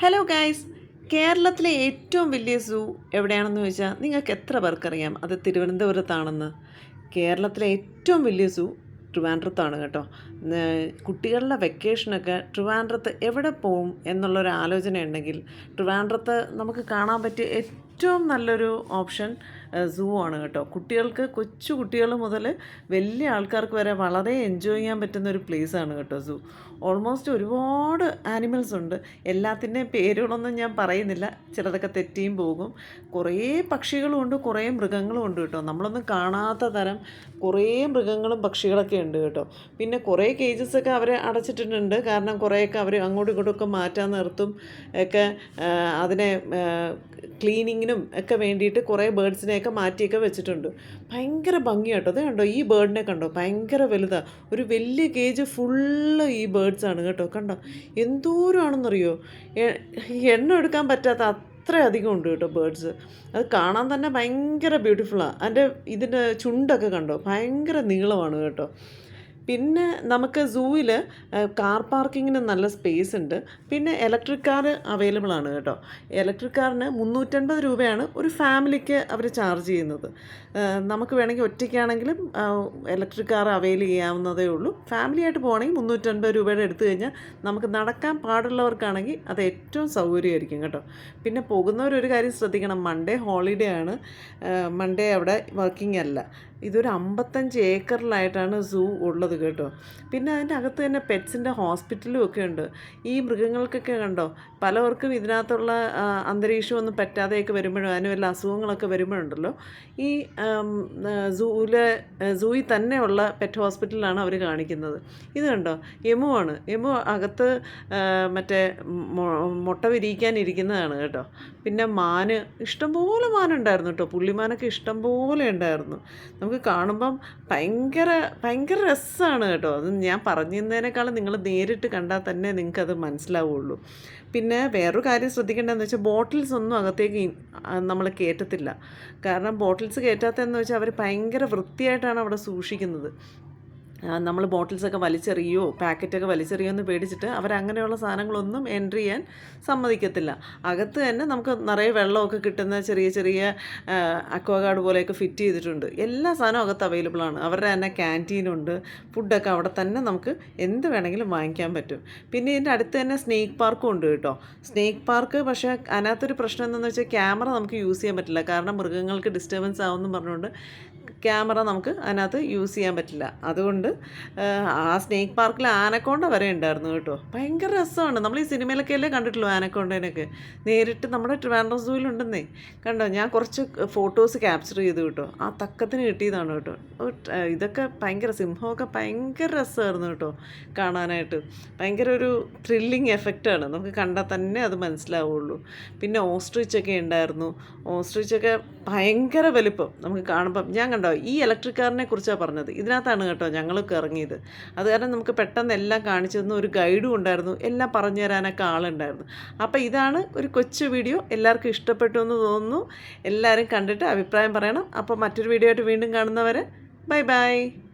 Hello guys കേരളത്തിലെ ഏറ്റവും വലിയ സൂ എവിടെയാണെന്ന് ചോദിച്ചാൽ നിങ്ങൾക്ക് എത്ര പേർക്കറിയാം? അത് തിരുവനന്തപുരത്താണെന്ന്. കേരളത്തിലെ ഏറ്റവും വലിയ സൂ ട്രിവാൻഡ്രത്താണ് കേട്ടോ. കുട്ടികളുടെ വെക്കേഷനൊക്കെ ട്രിവാൻഡ്രത്ത് എവിടെ പോവും എന്നുള്ളൊരു ആലോചന ഉണ്ടെങ്കിൽ ട്രിവാൻഡ്രത്ത് നമുക്ക് കാണാൻ പറ്റിയ ഏറ്റവും നല്ലൊരു ഓപ്ഷൻ സൂ ആണ് കേട്ടോ. കുട്ടികൾക്ക് കൊച്ചു കുട്ടികൾ മുതൽ വലിയ ആൾക്കാർക്ക് വരെ വളരെ എൻജോയ് ചെയ്യാൻ പറ്റുന്ന ഒരു പ്ലേസാണ് കേട്ടോ സൂ. ഓൾമോസ്റ്റ് ഒരുപാട് ആനിമൽസ് ഉണ്ട്. എല്ലാത്തിന്റെയും പേരുകളൊന്നും ഞാൻ പറയുന്നില്ല. ചിലതൊക്കെ തെറ്റിയും പോകും. കുറേ പക്ഷികളും ഉണ്ട് കുറേ മൃഗങ്ങളും ഉണ്ട് കേട്ടോ. നമ്മളൊന്നും കാണാത്ത തരം കുറേ മൃഗങ്ങളും പക്ഷികളൊക്കെ ഉണ്ട് കേട്ടോ. പിന്നെ കുറേ കേജസ് ഒക്കെ അവരെ അടച്ചിട്ടിട്ടുണ്ട്. കാരണം കുറേയൊക്കെ അവർ അങ്ങോട്ടും ഇങ്ങോട്ടും മാറ്റാൻ നിർത്തും. ഒക്കെ അതിനെ ക്ലീനിങ്ങിനും ഒക്കെ വേണ്ടിയിട്ട് കുറേ ബേഡ്സിനെയൊക്കെ മാറ്റിയൊക്കെ വെച്ചിട്ടുണ്ട്. ഭയങ്കര ഭംഗിയാട്ടോ. അത് കണ്ടോ? ഈ ബേർഡിനെ കണ്ടോ? ഭയങ്കര വലുതാണ് ഒരു വലിയ കേജ് ഫുള്ള് ഈ ബേർഡ്സ് ആണ് കേട്ടോ. കണ്ടോ? എന്തോരമാണെന്നറിയോ എണ്ണം എടുക്കാൻ പറ്റാത്ത അത്രയധികം ഉണ്ട് കേട്ടോ ബേർഡ്സ് അത് കാണാൻ തന്നെ ഭയങ്കര ബ്യൂട്ടിഫുള്ളാണ് അതിന്റെ ഇതിന്റെ ചുണ്ടൊക്കെ കണ്ടോ? ഭയങ്കര നീളമാണ് കേട്ടോ. പിന്നെ നമുക്ക് സൂവിൽ കാർ പാർക്കിങ്ങിന് നല്ല സ്പേസ് ഉണ്ട്. പിന്നെ ഇലക്ട്രിക് കാർ അവൈലബിൾ ആണ് കേട്ടോ. ഇലക്ട്രിക് കാറിന് മുന്നൂറ്റൻപത് രൂപയാണ് ഒരു ഫാമിലിക്ക് അവർ ചാർജ് ചെയ്യുന്നത്. നമുക്ക് വേണമെങ്കിൽ ഒറ്റയ്ക്കാണെങ്കിലും ഇലക്ട്രിക് കാർ അവൈൽ ചെയ്യാവുന്നതേ ഉള്ളൂ. ഫാമിലി ആയിട്ട് പോകണമെങ്കിൽ മുന്നൂറ്റൻപത് രൂപയുടെ എടുത്തു കഴിഞ്ഞാൽ നമുക്ക് നടക്കാൻ പാടുള്ളവർക്കാണെങ്കിൽ അത് ഏറ്റവും സൗകര്യമായിരിക്കും കേട്ടോ. പിന്നെ പോകുന്നവർ ഒരു കാര്യം ശ്രദ്ധിക്കണം. മൺഡേ ഹോളിഡേ ആണ്. മൺഡേ അവിടെ വർക്കിംഗ് അല്ല. ഇതൊരു അമ്പത്തഞ്ച് ഏക്കറിലായിട്ടാണ് സൂ ഉള്ളത് കേട്ടോ. പിന്നെ അതിന്റെ അകത്ത് തന്നെ പെറ്റ്സിന്റെ ഹോസ്പിറ്റലും ഒക്കെ ഉണ്ട്. ഈ മൃഗങ്ങൾക്കൊക്കെ കണ്ടോ? പലവർക്കും ഇതിനകത്തുള്ള അന്തരീക്ഷമൊന്നും പറ്റാതെയൊക്കെ വരുമ്പോഴും അതിന് വല്ല അസുഖങ്ങളൊക്കെ വരുമ്പോഴുണ്ടല്ലോ. ഈ സൂവിലെ സൂയിൽ തന്നെയുള്ള പെറ്റ് ഹോസ്പിറ്റലിലാണ് അവർ കാണിക്കുന്നത്. ഇത് കണ്ടോ? എമു ആണ് എമു അകത്ത് മറ്റേ മുട്ട വിരിയിക്കാനിരിക്കുന്നതാണ് കേട്ടോ. പിന്നെ മാന്. ഇഷ്ടംപോലെ മാനുണ്ടായിരുന്നു കേട്ടോ. പുള്ളിമാനൊക്കെ ഇഷ്ടംപോലെ ഉണ്ടായിരുന്നു. നമുക്ക് കാണുമ്പം ഭയങ്കര ഭയങ്കര രസമാണ് കേട്ടോ. അത് ഞാൻ പറഞ്ഞിരുന്നതിനേക്കാളും നിങ്ങൾ നേരിട്ട് കണ്ടാൽ തന്നെ നിങ്ങൾക്കത് മനസ്സിലാവുള്ളൂ. പിന്നെ വേറൊരു കാര്യം ശ്രദ്ധിക്കേണ്ടതെന്ന് വെച്ചാൽ ബോട്ടിൽസ് ഒന്നും അകത്തേക്ക് നമ്മൾ കയറ്റത്തില്ല. കാരണം ബോട്ടിൽസ് കയറ്റാത്തതെന്ന് വെച്ചാൽ അവർ ഭയങ്കര വൃത്തിയായിട്ടാണ് അവിടെ സൂക്ഷിക്കുന്നത്. നമ്മൾ ബോട്ടിൽസൊക്കെ വലിച്ചെറിയോ പാക്കറ്റൊക്കെ വലിച്ചെറിയോ എന്ന് പേടിച്ചിട്ട് അവരങ്ങനെയുള്ള സാധനങ്ങളൊന്നും എൻട്രി ചെയ്യാൻ സമ്മതിക്കത്തില്ല. അകത്ത് തന്നെ നമുക്ക് നിറയെ വെള്ളമൊക്കെ കിട്ടുന്ന ചെറിയ ചെറിയ അക്വാഗാർഡ് പോലെയൊക്കെ ഫിറ്റ് ചെയ്തിട്ടുണ്ട്. എല്ലാ സാധനവും അകത്ത് അവൈലബിൾ ആണ്. അവരുടെ തന്നെ ക്യാന്റീനുണ്ട് ഫുഡൊക്കെ അവിടെ തന്നെ നമുക്ക് എന്ത് വേണമെങ്കിലും വാങ്ങിക്കാൻ പറ്റും. പിന്നെ ഇതിന്റെ അടുത്ത് തന്നെ സ്നേക്ക് പാർക്കും ഉണ്ട് കേട്ടോ. സ്നേക്ക് പാർക്ക് പക്ഷേ അതിനകത്തൊരു പ്രശ്നം എന്താണെന്ന് വെച്ചാൽ ക്യാമറ നമുക്ക് യൂസ് ചെയ്യാൻ പറ്റില്ല. കാരണം മൃഗങ്ങൾക്ക് ഡിസ്റ്റർബൻസ് ആവുമെന്ന് പറഞ്ഞുകൊണ്ട് ക്യാമറ നമുക്ക് അതിനകത്ത് യൂസ് ചെയ്യാൻ പറ്റില്ല. അതുകൊണ്ട് ആ, സ്നേക്ക് പാർക്കിൽ ആനക്കോണ്ട വരെ ഉണ്ടായിരുന്നു കേട്ടോ. ഭയങ്കര രസമാണ്. നമ്മൾ ഈ സിനിമയിലൊക്കെ അല്ലേ കണ്ടിട്ടുള്ളൂ ആനക്കോണ്ടേനൊക്കെ? നേരിട്ട് നമ്മുടെ ട്രിവാൻഡ്രം സൂയിലുണ്ടെന്നേ കണ്ടോ? ഞാൻ കുറച്ച് ഫോട്ടോസ് ക്യാപ്ചർ ചെയ്തു കേട്ടോ. ആ തക്കത്തിന് കിട്ടിയതാണ് കേട്ടോ. ഇതൊക്കെ ഭയങ്കര സിംഹമൊക്കെ ഭയങ്കര രസമായിരുന്നു കേട്ടോ കാണാനായിട്ട്. ഭയങ്കര ഒരു ത്രില്ലിങ് എഫക്റ്റാണ് നമുക്ക് കണ്ടാൽ തന്നെ അത് മനസ്സിലാവുള്ളൂ. പിന്നെ ഓസ്ട്രിച്ചൊക്കെ ഉണ്ടായിരുന്നു. ഓസ്ട്രിച്ചൊക്കെ ഭയങ്കര വലിപ്പം നമുക്ക് കാണുമ്പം. ഞാൻ കണ്ടോ? ഈ ഇലക്ട്രിക് കാറിനെ കുറിച്ചാണ് പറഞ്ഞത്. ഇതിനകത്താണ് കേട്ടോ ഞങ്ങളൊക്കെ ഇറങ്ങിയത്. അത് കാരണം നമുക്ക് പെട്ടെന്ന് എല്ലാം കാണിച്ചു തന്നു. ഒരു ഗൈഡും ഉണ്ടായിരുന്നു. എല്ലാം പറഞ്ഞു തരാനൊക്കെ ആളുണ്ടായിരുന്നു. അപ്പോൾ ഇതാണ് ഒരു കൊച്ചു വീഡിയോ എല്ലാവർക്കും ഇഷ്ടപ്പെട്ടു എന്ന് തോന്നുന്നു. എല്ലാവരും കണ്ടിട്ട് അഭിപ്രായം പറയണം. അപ്പോൾ മറ്റൊരു വീഡിയോ ആയിട്ട് വീണ്ടും കാണുന്നവരെ ബൈ ബൈ